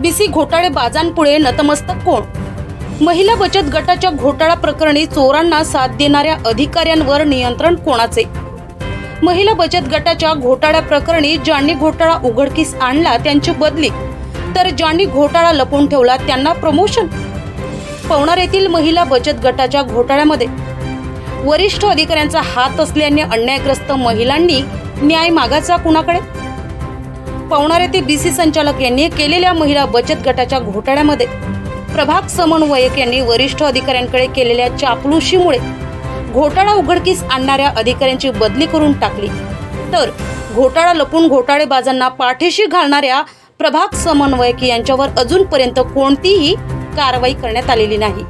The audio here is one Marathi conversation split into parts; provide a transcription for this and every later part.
बीसी घोटाळे बाजांपुढे नतमस्तक कोण? महिला बचत गटाच्या घोटाळा प्रकरणी चोरांना साथ देणाऱ्या अधिकाऱ्यांवर नियंत्रण कोणाचे? महिला बचत गटाच्या घोटाळ्या प्रकरणी ज्यांनी घोटाळा उघडकीस आणला त्यांची बदली. तर ज्यांनी घोटाळा लपवून ठेवला त्यांना प्रमोशन? पवनार येथील महिला बचत गटाच्या घोटाळ्यामध्ये. वरिष्ठ अधिकाऱ्यांचा हात असल्याने अन्यायग्रस्त महिलांनी न्याय मागायचा कुणाकडे? पवणार येथे बीसी संचालक यांनी केलेल्या महिला बचत गटाच्या घोटाळ्यामध्ये प्रभाग समन्वयक यांनी वरिष्ठ अधिकाऱ्यांकडे केलेल्या चापलुशीमुळे घोटाळा उघडकीस आणणाऱ्या अधिकाऱ्यांची बदली करून टाकली. तर घोटाळा लपून घोटाळेबाजांना पाठीशी घालणाऱ्या प्रभाग समन्वयक यांच्यावर अजूनपर्यंत कोणतीही कारवाई करण्यात आलेली नाही.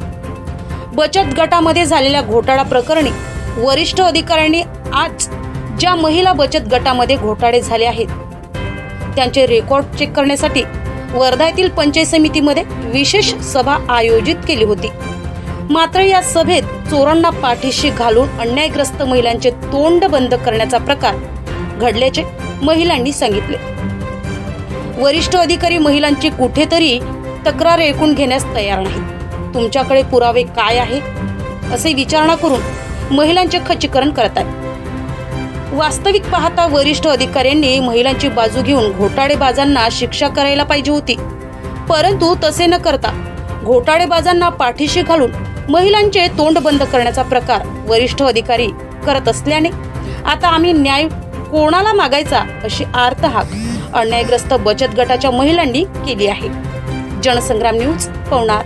बचत गटामध्ये झालेल्या घोटाळा प्रकरणी वरिष्ठ अधिकाऱ्यांनी आज ज्या महिला बचत गटामध्ये घोटाळे झाले आहेत त्यांचे रेकॉर्ड चेक करण्यासाठी वर्धा येथील पंचायत समितीमध्ये विशेष सभा आयोजित केली होती. मात्र या सभेत चोरांना पाठीशी घालून अन्यायग्रस्त महिलांचे तोंड बंद करण्याचा प्रकार घडल्याचे महिलांनी सांगितले. वरिष्ठ अधिकारी महिलांची कुठेतरी तक्रार ऐकून घेण्यास तयार नाहीत. तुमच्याकडे पुरावे काय आहे? असे विचारणा करून महिलांचे खच्चीकरण करत आहेत. वास्तविक पाहता वरिष्ठ अधिकाऱ्यांनी महिलांची बाजू घेऊन घोटाळेबाजांना शिक्षा करायला पाहिजे होती. परंतु तसे न करता घोटाळेबाजांना पाठीशी घालून महिलांचे तोंड बंद करण्याचा प्रकार वरिष्ठ अधिकारी करत असल्याने आता आम्ही न्याय कोणाला मागायचा अशी आर्त हाक अन्यायग्रस्त बचत गटाच्या महिलांनी केली आहे. जनसंग्राम न्यूज पवनार.